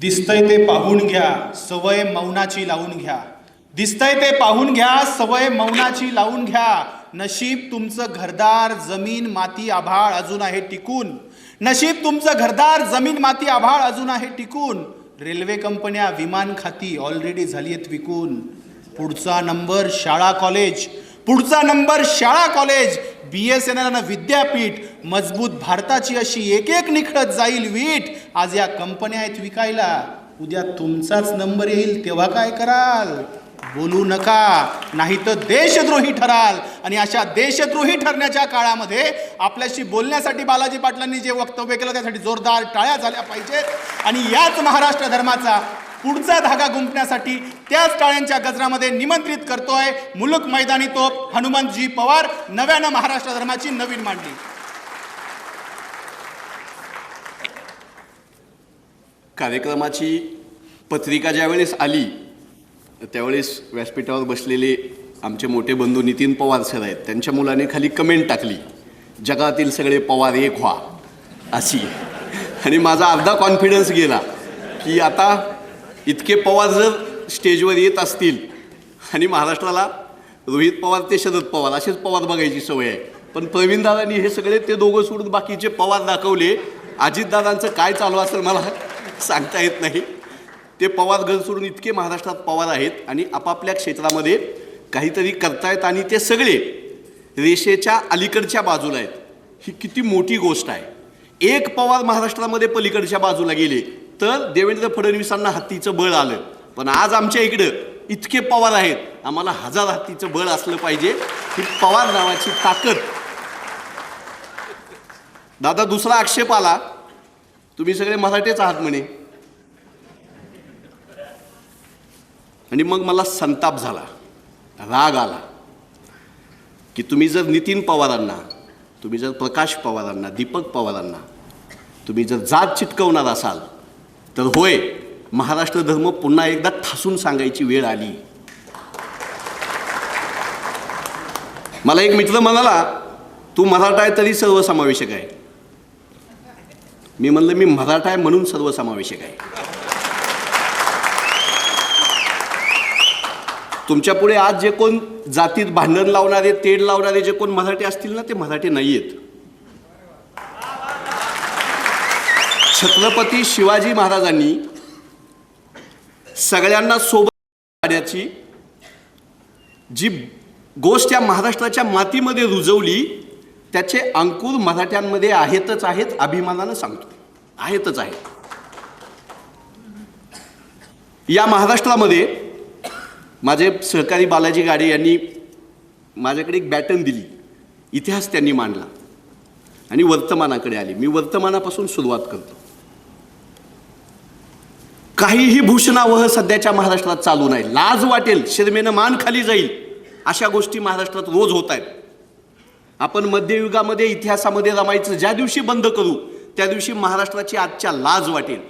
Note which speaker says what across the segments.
Speaker 1: दिसतंय ते पाहून घ्या सवय मौनाची लावून घ्या. दिसतंय ते पाहून घ्या सवय मौनाची लावून घ्या. नशीब तुमचं घरदार जमीन माती आभाळ अजून आहे टिकून. नशीब तुमचं घरदार जमीन माती आभाळ अजून आहे टिकून. रेल्वे कंपन्या विमान खाती ऑलरेडी झाली आहेत विकून. पुढचा नंबर शाळा कॉलेज पुढचा नंबर शाळा college B S N L विद्यापीठ मजबूत भारताची अशी एक एक निखळत जाईल वीट. आज या कंपन्या आहेत विकायला. उद्या तुमचाच नंबर येईल तेव्हा काय कराल? बोलू नका. नाही तर देशद्रोही ठराल. आणि अशा देशद्रोही ठरण्याच्या काळामध्ये आपल्याशी बोलण्यासाठी बालाजी पाटलांनी जे वक्तव्य केलं त्यासाठी जोरदार टाळ्या झाल्या पाहिजेत. आणि याच महाराष्ट्र धर्माचा पुढचा धागा गुंफण्यासाठी त्याच टाळ्यांच्या गजरामध्ये निमंत्रित करतोय मुलुक मैदानी तोप हनुमंतजी पवार नव्यानं महाराष्ट्र धर्माची नवीन मांडली
Speaker 2: कार्यक्रमाची पत्रिका ज्यावेळेस आली त्यावेळेस व्यासपीठावर बसलेले आमचे मोठे बंधू नितीन पवार सर आहेत त्यांच्या मुलाने खाली कमेंट टाकली जगातील सगळे पवार एक व्हा अशी. आणि माझा अर्धा कॉन्फिडन्स गेला की आता इतके पवार जर स्टेजवर येत असतील आणि महाराष्ट्राला रोहित पवार ते शरद पवार असेच पवार बघायची सवय आहे. पण प्रवीणदादांनी हे सगळे ते दोघं सोडून बाकीचे पवार दाखवले. अजितदादांचं काय चालू असेल मला सांगता येत नाही. ते पवार गण सोडून इतके महाराष्ट्रात पवार आहेत आणि आपापल्या क्षेत्रामध्ये काहीतरी करतायत आणि ते सगळे रेषेच्या अलीकडच्या बाजूला आहेत. ही किती मोठी गोष्ट आहे. एक पवार महाराष्ट्रामध्ये पलीकडच्या बाजूला गेले तर देवेंद्र फडणवीसांना हत्तीचं बळ आलं. पण आज आमच्या इकडं इतके पवार आहेत आम्हाला हजार हत्तीचं बळ असलं पाहिजे. ही पवार नावाची ताकद. दादा दुसरा आक्षेप आला. तुम्ही सगळे मराठीच आहात म्हणे. आणि मग मला संताप झाला. राग आला. की तुम्ही जर नितीन पवारांना तुम्ही जर प्रकाश पवारांना दीपक पवारांना तुम्ही जर जात चिटकवणार असाल तर होय महाराष्ट्र धर्म पुन्हा एकदा ठासून सांगायची वेळ आली. मला एक मित्र म्हणाला तू मराठा आहे तरी सर्वसमावेशक आहे. मी म्हणलं मी मराठा आहे म्हणून सर्वसमावेशक आहे. तुमच्यापुढे आज जे कोण जातीत भांडण लावणारे तेढ लावणारे जे कोण मराठी असतील ना ते मराठी नाही आहेत छत्रपती शिवाजी महाराजांनी सगळ्यांना सोबत काढण्याची जी गोष्ट या महाराष्ट्राच्या मातीमध्ये रुजवली त्याचे अंकुर मराठ्यांमध्ये आहेतच आहेत अभिमानानं सांगतो. आहेतच आहेत. या महाराष्ट्रामध्ये माझे सहकारी बालाजी गाडे यांनी माझ्याकडे एक बॅटन दिली. इतिहास त्यांनी मांडला आणि वर्तमानाकडे आली. मी वर्तमानापासून सुरुवात करतो. काहीही भूषणावह सध्याच्या महाराष्ट्रात चालू नाही. लाज वाटेल शिरमेनं मान खाली जाईल. अशा गोष्टी महाराष्ट्रात रोज होत आहेत. आपण मध्ययुगामध्ये इतिहासामध्ये रमायचं ज्या दिवशी बंद करू त्या दिवशी महाराष्ट्राची आजच्या लाज वाटेल.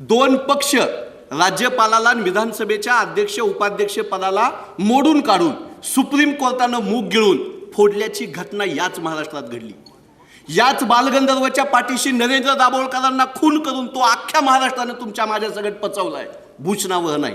Speaker 2: दोन पक्ष राज्यपालाला विधानसभेच्या अध्यक्ष उपाध्यक्ष पदाला मोडून काढून सुप्रीम कोर्टानं मूग गिळून फोडल्याची घटना याच महाराष्ट्रात घडली. याच बालगंधर्वच्या पाठीशी नरेंद्र दाभोळकरांना खून करून तो अख्ख्या महाराष्ट्रानं तुमच्या माझ्या सगळ्यात पचवलाय. भूषणावह नाही.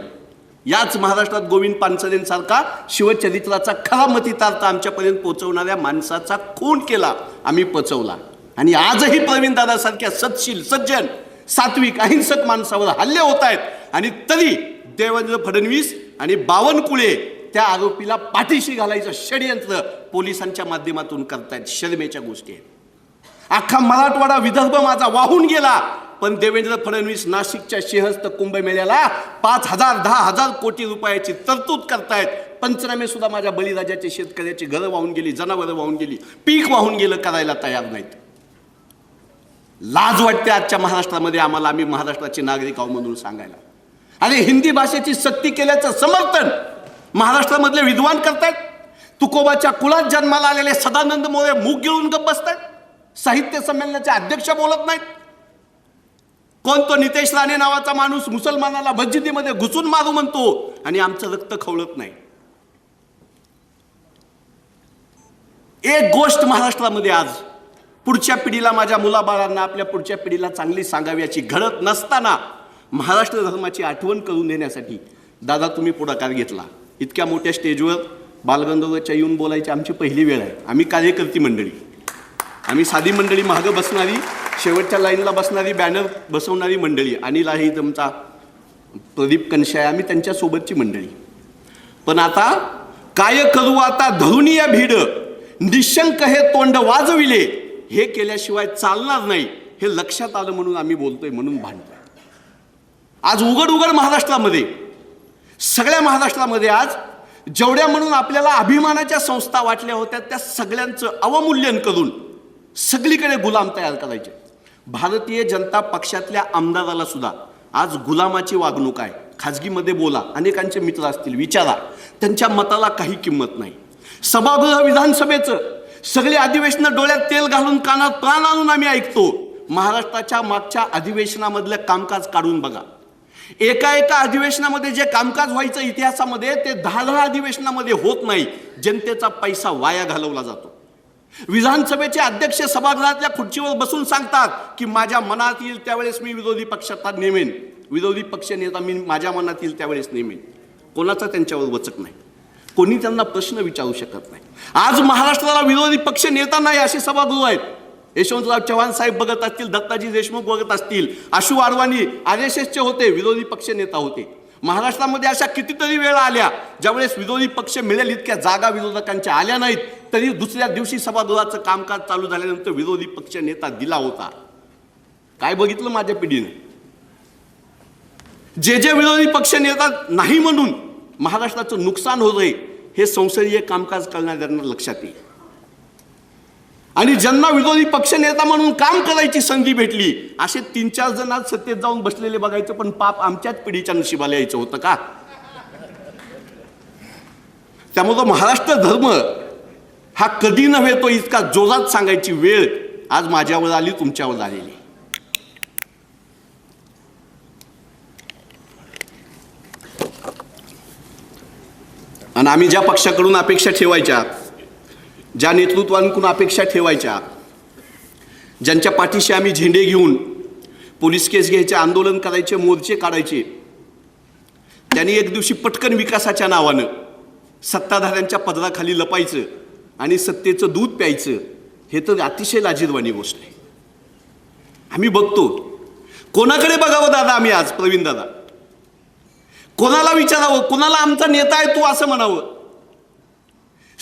Speaker 2: याच महाराष्ट्रात गोविंद पानसरेंसारखा शिवचरित्राचा खरा मतितार्थ आमच्यापर्यंत पोचवणाऱ्या माणसाचा खून केला आम्ही पचवला. आणि आजही प्रवीण दादासारख्या सत्शील सज्जन सात्विक अहिंसक माणसावर हल्ले होत आहेत. आणि तरी देवेंद्र फडणवीस आणि बावनकुळे त्या आरोपीला पाठीशी घालायचं षडयंत्र पोलिसांच्या माध्यमातून करतायत शर्मेच्या गोष्टी आहेत. अख्खा मराठवाडा विदर्भ माझा वाहून गेला. पण देवेंद्र फडणवीस नाशिकच्या सिंहस्थ कुंभमेळ्याला पाच हजार दहा हजार कोटी रुपयाची तरतूद करतायत. पंचनामे सुद्धा माझ्या बळीराजाच्या शेतकऱ्याची घरं वाहून गेली जनावरं वाहून गेली पीक वाहून गेलं करायला तयार नाहीत. लाज वाटते आजच्या महाराष्ट्रामध्ये आम्हाला आम्ही महाराष्ट्राचे नागरिक आहो म्हणून सांगायला. अरे हिंदी भाषेची सक्ती केल्याचं समर्थन महाराष्ट्रामधले विद्वान करतायत. तुकोबाच्या कुळात जन्माला आलेले सदानंद मोरे मूग गिळून गप बसतायत. साहित्य संमेलनाचे अध्यक्ष बोलत नाहीत. कोण तो नितेश राणे नावाचा माणूस मुसलमानाला मस्जिदीमध्ये घुसून मागू म्हणतो आणि आमचं रक्त खवळत नाही. एक गोष्ट महाराष्ट्रामध्ये आज पुढच्या पिढीला माझ्या मुलाबाळांना आपल्या पुढच्या पिढीला चांगली सांगावी याची घडत नसताना महाराष्ट्र धर्माची आठवण करून देण्यासाठी दादा तुम्ही पुढाकार घेतला. इतक्या मोठ्या स्टेजवर बालगंधर्वच्या येऊन बोलायची आमची पहिली वेळ आहे. आम्ही कार्यकर्ती मंडळी. आम्ही साधी मंडळी मागं बसणारी शेवटच्या लाईनला बसणारी बॅनर बसवणारी मंडळी. अनिल आहे तुमचा प्रदीप कनशाय आम्ही त्यांच्यासोबतची मंडळी. पण आता काय करू आता? धरून या भीड. निशंक हे तोंड वाजविले. हे केल्याशिवाय चालणार नाही. हे लक्षात आलं म्हणून आम्ही बोलतोय म्हणून भांडतोय. आज उघड उघड महाराष्ट्रामध्ये सगळ्या महाराष्ट्रामध्ये आज जेवढ्या म्हणून आपल्याला अभिमानाच्या संस्था वाटल्या होत्या त्या सगळ्यांचं अवमूल्यन करून सगळीकडे गुलाम तयार करायचे. भारतीय जनता पक्षातल्या आमदाराला सुद्धा आज गुलामाची वागणूक आहे. खाजगीमध्ये बोला अनेकांचे मित्र असतील विचारा. त्यांच्या मताला काही किंमत नाही. सभागृह विधानसभेचं सगळे अधिवेशनं डोळ्यात तेल घालून कानात प्राण आणून आम्ही ऐकतो. महाराष्ट्राच्या मागच्या अधिवेशनामधलं कामकाज काढून बघा. एका एका अधिवेशनामध्ये जे कामकाज व्हायचं इतिहासामध्ये ते दहा दहा अधिवेशनामध्ये होत नाही. जनतेचा पैसा वाया घालवला जातो. विधानसभेचे अध्यक्ष सभागृहातल्या खुर्चीवर बसून सांगतात की माझ्या मनात येईल त्यावेळेस मी विरोधी पक्षात नेमेन. विरोधी पक्ष नेता मी माझ्या मनात येईल त्यावेळेस नेमेन. कोणाचा त्यांच्यावर वचक नाही. कोणी त्यांना प्रश्न विचारू शकत नाही. आज महाराष्ट्राला विरोधी पक्ष नेता नाही असे सभागृह आहेत. यशवंतराव चव्हाण साहेब बघत असतील दत्ताजी देशमुख बघत असतील आशू आडवाणी आर एस एसचे होते विरोधी पक्ष नेता होते. महाराष्ट्रामध्ये अशा कितीतरी वेळा आल्या ज्यावेळेस विरोधी पक्ष मिळेल इतक्या जागा विरोधकांच्या आल्या नाहीत तरी दुसऱ्या दिवशी सभागृहाचं कामकाज चालू झाल्यानंतर विरोधी पक्ष नेता दिला होता. काय बघितलं माझ्या पिढीने? जे जे विरोधी पक्ष नेता नाही म्हणून महाराष्ट्राचं नुकसान होत आहे हे संसदीय कामकाज करणाऱ्यांना लक्षात येईल. आणि ज्यांना विरोधी पक्ष नेता म्हणून काम करायची संधी भेटली असे तीन चार जण आज सत्तेत जाऊन बसलेले बघायचं पण पाप आमच्याच पिढीच्या नशिबाला यायचं होतं का? त्यामुळं महाराष्ट्र धर्म हा कधी नव्हे तो इतका जोरात सांगायची वेळ आज माझ्यावर आली तुमच्यावर आलेली. आणि आम्ही ज्या पक्षाकडून अपेक्षा ठेवायच्या ज्या नेतृत्वांकडून अपेक्षा ठेवायच्या ज्यांच्या पाठीशी आम्ही झेंडे घेऊन पोलीस केस घ्यायचे आंदोलन करायचे मोर्चे काढायचे त्यांनी एक दिवशी पटकन विकासाच्या नावानं सत्ताधाऱ्यांच्या पदराखाली लपायचं आणि सत्तेचं दूध प्यायचं हे तर अतिशय लाजीरवाणी गोष्ट आहे. आम्ही बघतो. कोणाकडे बघावं दादा आम्ही आज प्रवीण दादा? कोणाला विचारावं? कोणाला आमचा नेता आहे तू असं म्हणावं?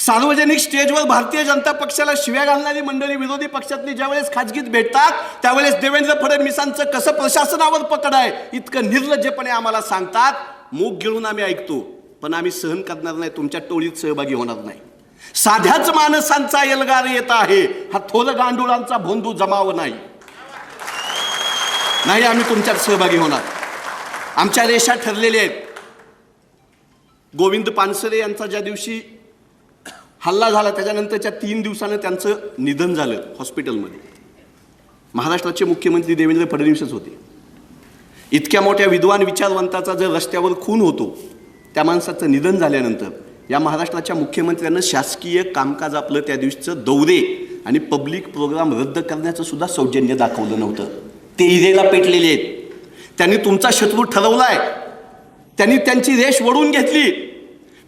Speaker 2: सार्वजनिक म्हणजे स्टेजवर भारतीय जनता पक्षाला शिव्या घालणारी मंडळी विरोधी पक्षातली ज्यावेळेस खाजगीत भेटतात त्यावेळेस देवेंद्र फडणवीसांचं कसं प्रशासनावर पकड आहे इतकं निर्लज्जपणे आम्हाला सांगतात. मूग गिळून आम्ही ऐकतो पण आम्ही सहन करणार नाही तुमच्या टोळीत सहभागी होणार नाही. साध्याच माणसांचा एल्गार येत आहे हा थोर गांडुळांचा भोंदू जमाव नाही. नाही आम्ही तुमच्यात सहभागी होणार. आमच्या रेषा ठरलेल्या आहेत. गोविंद पानसरे यांचा ज्या दिवशी हल्ला झाला त्याच्यानंतरच्या तीन दिवसानं त्यांचं निधन झालं हॉस्पिटलमध्ये. महाराष्ट्राचे मुख्यमंत्री देवेंद्र फडणवीसच होते. इतक्या मोठ्या विद्वान विचारवंताचा जर रस्त्यावर खून होतो त्या माणसाचं निधन झाल्यानंतर या महाराष्ट्राच्या मुख्यमंत्र्यांना शासकीय कामकाज आपलं त्या दिवशीचं दौरे आणि पब्लिक प्रोग्राम रद्द करण्याचं सुद्धा सौजन्य दाखवलं नव्हतं. ते इरेला पेटलेले आहेत. त्यांनी तुमचा शत्रू ठरवलाय. त्यांनी त्यांची रेष वडून घेतली.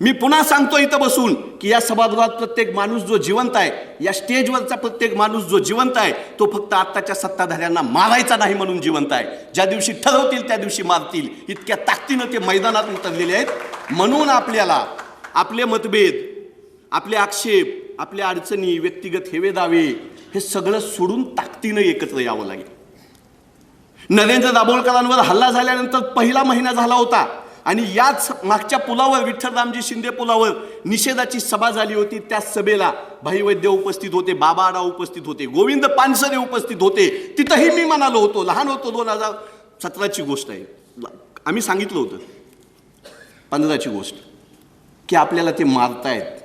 Speaker 2: मी पुन्हा सांगतो इथं बसून की या सभागृहात प्रत्येक माणूस जो जिवंत आहे या स्टेजवरचा प्रत्येक माणूस जो जिवंत आहे तो फक्त आत्ताच्या सत्ताधाऱ्यांना मारायचा नाही म्हणून जिवंत आहे. ज्या दिवशी ठरवतील त्या दिवशी मारतील. इतक्या ताकदीनं ते मैदानात उतरलेले आहेत. म्हणून आपल्याला आपले मतभेद आपले आक्षेप आपल्या अडचणी व्यक्तिगत हेवे दावे हे सगळं सोडून ताकदीनं एकत्र यावं लागेल. नरेंद्र दाभोळकरांवर हल्ला झाल्यानंतर पहिला महिना झाला होता. आणि याच मागच्या पुलावर विठ्ठलरामजी शिंदे पुलावर निषेधाची सभा झाली होती. त्या सभेला भाई वैद्य उपस्थित होते बाबा आडा उपस्थित होते गोविंद पानसरे उपस्थित होते. तिथंही मी म्हणालो होतो लहान होतो दोन हजार सतराची गोष्ट आहे. आम्ही सांगितलं होतं पंधराची गोष्ट की आपल्याला ते मारतायत.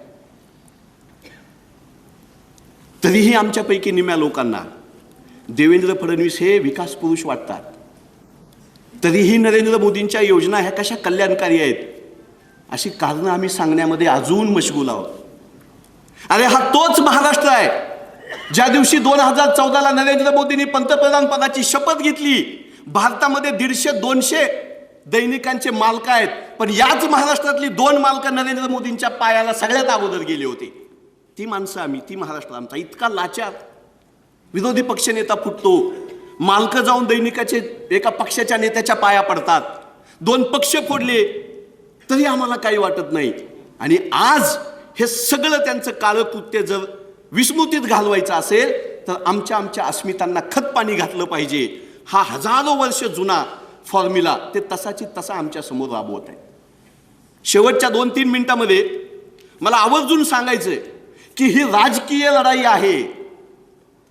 Speaker 2: तरीही आमच्यापैकी निम्या लोकांना देवेंद्र फडणवीस हे विकास पुरुष वाटतात. तरीही नरेंद्र मोदींच्या योजना ह्या कशा कल्याणकारी आहेत? अशी कारणं आम्ही सांगण्यामध्ये अजून मशगूल आहोत. अरे हा तोच महाराष्ट्र आहे. ज्या दिवशी दोन हजार चौदाला नरेंद्र मोदींनी पंतप्रधान पदाची शपथ घेतली भारतामध्ये दीडशे दोनशे दैनिकांचे मालक आहेत. पण याच महाराष्ट्रातली दोन मालकं नरेंद्र मोदींच्या पायाला सगळ्यात अगोदर गेली होती. ती माणसं आम्ही ती महाराष्ट्र आमचा इतका लाचार. विरोधी पक्षनेता फुटतो. मालकं जाऊन दैनिकाचे एका पक्षाच्या नेत्याच्या पाया पडतात. दोन पक्ष फोडले तरी आम्हाला काही वाटत नाही. आणि आज हे सगळं त्यांचं काळं कृत्य जर विस्मृतीत घालवायचं असेल तर आमच्या आमच्या अस्मितांना खतपाणी घातलं पाहिजे. हा हजारो वर्ष जुना फॉर्म्युला ते तसाची तसा आमच्यासमोर राबवत आहे. शेवटच्या दोन तीन मिनिटामध्ये मला आवर्जून सांगायचं की ही राजकीय लढाई आहे.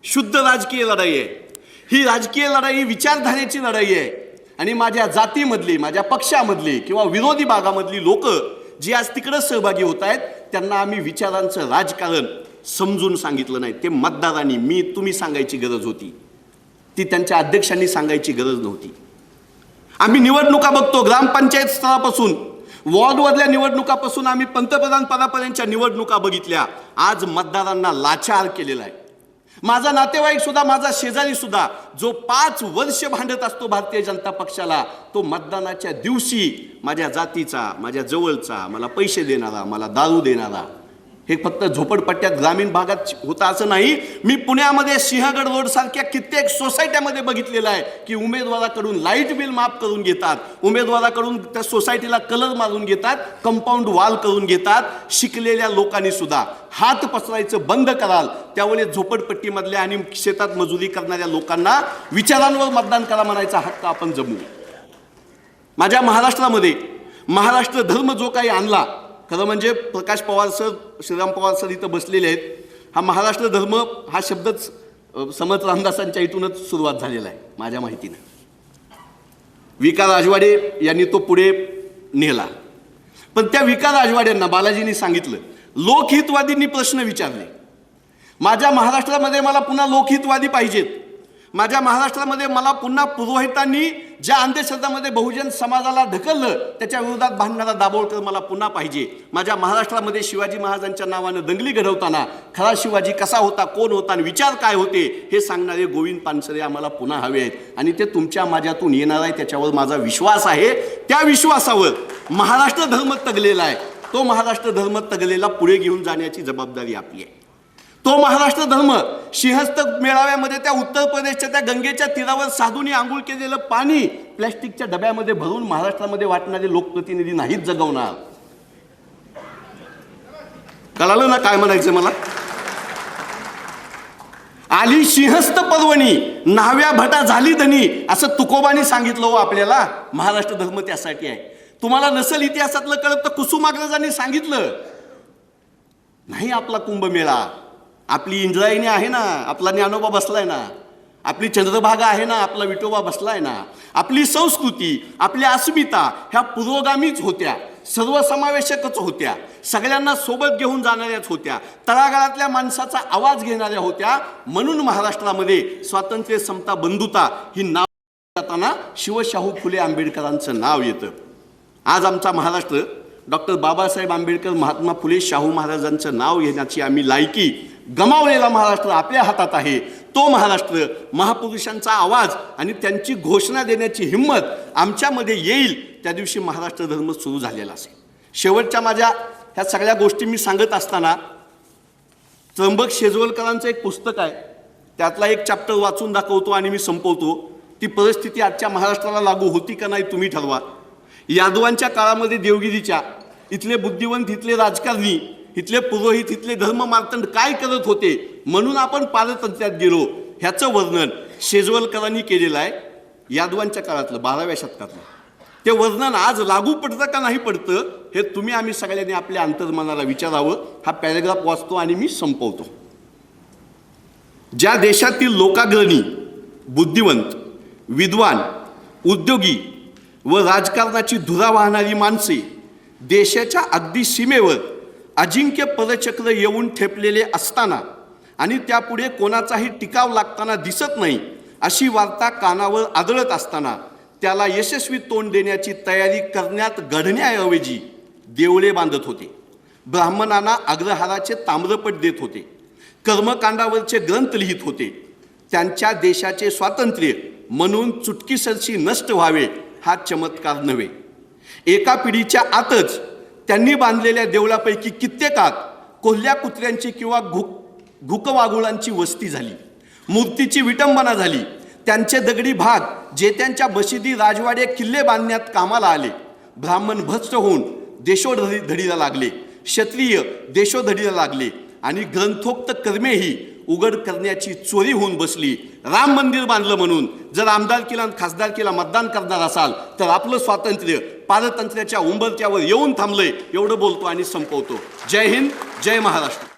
Speaker 2: शुद्ध राजकीय लढाई आहे. ही राजकीय लढाई विचारधारेची लढाई आहे. आणि माझ्या जातीमधली माझ्या पक्षामधली किंवा विरोधी भागामधली लोक जी आज तिकडं सहभागी होत आहेत त्यांना आम्ही विचारांचं राजकारण समजून सांगितलं नाही. ते मतदारांनी मी तुम्ही सांगायची गरज होती. ती त्यांच्या अध्यक्षांनी सांगायची गरज नव्हती. आम्ही निवडणुका बघतो ग्रामपंचायत स्तरापासून वॉर्डवरल्या निवडणुकापासून आम्ही पंतप्रधान पदापर्यंतच्या निवडणुका बघितल्या. आज मतदारांना लाचार केलेला आहे. माझा नातेवाईक सुद्धा माझा शेजारी सुद्धा जो पाच वर्ष भांडत असतो भारतीय जनता पक्षाला तो मतदानाच्या दिवशी माझ्या जातीचा माझ्या जवळचा मला पैसे देणारा मला दारू देणारा हे फक्त झोपडपट्ट्यात ग्रामीण भागात होतं असं नाही. मी पुण्यामध्ये सिंहगड रोड सारख्या कित्येक सोसायट्यामध्ये बघितलेलं आहे की उमेदवाराकडून लाइट बिल माफ करून घेतात. उमेदवाराकडून त्या सोसायटीला कलर मारून घेतात कंपाऊंड वॉल करून घेतात शिकलेल्या लोकांनी सुद्धा. हात पसरायचं बंद कराल. त्यावेळी झोपडपट्टीमधल्या आणि शेतात मजुरी करणाऱ्या लोकांना विचारांवर मतदान करा म्हणायचा हक्क आपण जमू. माझ्या महाराष्ट्रामध्ये महाराष्ट्र धर्म जो काही आणला खरं म्हणजे प्रकाश पवार सर श्रीराम पवार सर इथं बसलेले आहेत. हा महाराष्ट्र धर्म हा शब्दच समर्थ रामदासांच्या इथूनच सुरुवात झालेला आहे माझ्या माहितीनं. विका राजवाडे यांनी तो पुढे नेला. पण त्या विका राजवाड्यांना बालाजींनी सांगितलं लोकहितवादींनी प्रश्न विचारले. माझ्या महाराष्ट्रामध्ये मला पुन्हा लोकहितवादी पाहिजेत. माझ्या महाराष्ट्रामध्ये मला पुन्हा पुरोहितांनी ज्या अंधश्रद्धामध्ये बहुजन समाजाला ढकललं त्याच्या विरोधात भांडणारा दाभोळकर मला पुन्हा पाहिजे. माझ्या महाराष्ट्रामध्ये शिवाजी महाराजांच्या नावानं दंगली घडवताना खरा शिवाजी कसा होता कोण होता आणि विचार काय होते हे सांगणारे गोविंद पानसरे आम्हाला पुन्हा हवे आहेत. आणि ते तुमच्या माझ्यातून येणार आहे त्याच्यावर माझा विश्वास आहे. त्या विश्वासावर महाराष्ट्र धर्म तगलेला आहे. तो महाराष्ट्र धर्म तगलेला पुढे घेऊन जाण्याची जबाबदारी आपली आहे. तो महाराष्ट्र धर्म. सिंहस्थ मेळाव्यामध्ये त्या उत्तर प्रदेशच्या त्या गंगेच्या तीरावर साधूने आंघोळ केलेलं पाणी प्लॅस्टिकच्या डब्यामध्ये भरून महाराष्ट्रामध्ये वाटणारे लोकप्रतिनिधी नाहीत जगवणार. कळालं ना काय म्हणायचं मला? आली सिंहस्थ पर्वणी नाव्या भटा झाली धनी असं तुकोबानी सांगितलं हो आपल्याला. महाराष्ट्र धर्म त्यासाठी आहे. तुम्हाला नसेल इतिहासातलं कळत तर कुसुमाग्रजांनी सांगितलं. नाही आपला कुंभमेळा. आपली इंद्रायणी आहे ना आपला ज्ञानोबा बसलाय ना आपली चंद्रभागा आहे ना आपला विठोबा बसलाय ना आपली संस्कृती आपल्या अस्मिता ह्या पुरोगामीच होत्या सर्वसमावेशकच होत्या सगळ्यांना सोबत घेऊन जाणाऱ्याच होत्या तळागाळातल्या माणसाचा आवाज घेणाऱ्या होत्या म्हणून महाराष्ट्रामध्ये स्वातंत्र्य समता बंधुता ही नाव जाताना शिवशाहू फुले आंबेडकरांचं नाव येतं. आज आमचा महाराष्ट्र डॉक्टर बाबासाहेब आंबेडकर महात्मा फुले शाहू महाराजांचं नाव घेण्याची आम्ही लायकी गमावलेला महाराष्ट्र आपल्या हातात आहे. तो महाराष्ट्र महापुरुषांचा आवाज आणि त्यांची घोषणा देण्याची हिंमत आमच्यामध्ये येईल. त्या दिवशी महाराष्ट्र धर्म सुरू झालेला असेल. शेवटच्या माझ्या ह्या सगळ्या गोष्टी मी सांगत असताना त्र्यंबक शेजवलकरांचं एक पुस्तक आहे. त्यातला एक चॅप्टर वाचून दाखवतो आणि मी संपवतो. ती परिस्थिती आजच्या महाराष्ट्राला लागू होती का नाही तुम्ही ठरवा. यादवांच्या काळामध्ये देवगिरीच्या इथले बुद्धिवंत इथले राजकारणी इथले पुरोहित इथले धर्ममार्तंड काय करत होते म्हणून आपण पारतंत्र्यात गेलो. ह्याचं वर्णन शेजवलकरांनी केलेलं आहे यादवांच्या काळातलं बाराव्या शतकातलं. ते वर्णन आज लागू पडतं का नाही पडतं हे तुम्ही आम्ही सगळ्यांनी आपल्या अंतर्मनाला विचारावं. हा पॅरेग्राफ वाचतो आणि मी संपवतो. ज्या देशातील लोकाग्रणी बुद्धिवंत विद्वान उद्योगी व राजकारणाची धुरा वाहणारी माणसे देशाच्या अगदी सीमेवर अजिंक्य पदचक्र येऊन ठेपलेले असताना आणि त्यापुढे कोणाचाही टिकाव लागताना दिसत नाही अशी वार्ता कानावर आदळत असताना त्याला यशस्वी तोंड देण्याची तयारी करण्यात घडण्याऐवजी देवळे बांधत होते. ब्राह्मणांना अग्रहाराचे ताम्रपट देत होते. कर्मकांडावरचे ग्रंथ लिहित होते. त्यांच्या देशाचे स्वातंत्र्य म्हणून चुटकीसरशी नष्ट व्हावे हा चमत्कार नव्हे. एका पिढीच्या आतच त्यांनी बांधलेल्या देवळापैकी कित्येकात कोल्ह्या कुत्र्यांची किंवा घुक घुकवागुळांची वस्ती झाली. मूर्तीची विटंबना झाली. त्यांचे दगडी भाग जे त्यांच्या राजवाडे किल्ले बांधण्यात कामाला आले. ब्राह्मण भ्रष्ट होऊन देशोधडी धडीला लागले. क्षत्रिय देशोधडीला लागले. आणि ग्रंथोक्त कर्मेही उघड करण्याची चोरी होऊन बसली. राम मंदिर बांधलं म्हणून. जर आमदारकीला आणि खासदारकीला मतदान करणार असाल तर आपलं स्वातंत्र्य पारतंत्र्याच्या उंबरत्यावर येऊन थांबलंय एवढं बोलतो आणि संपवतो. जय हिंद जय महाराष्ट्र.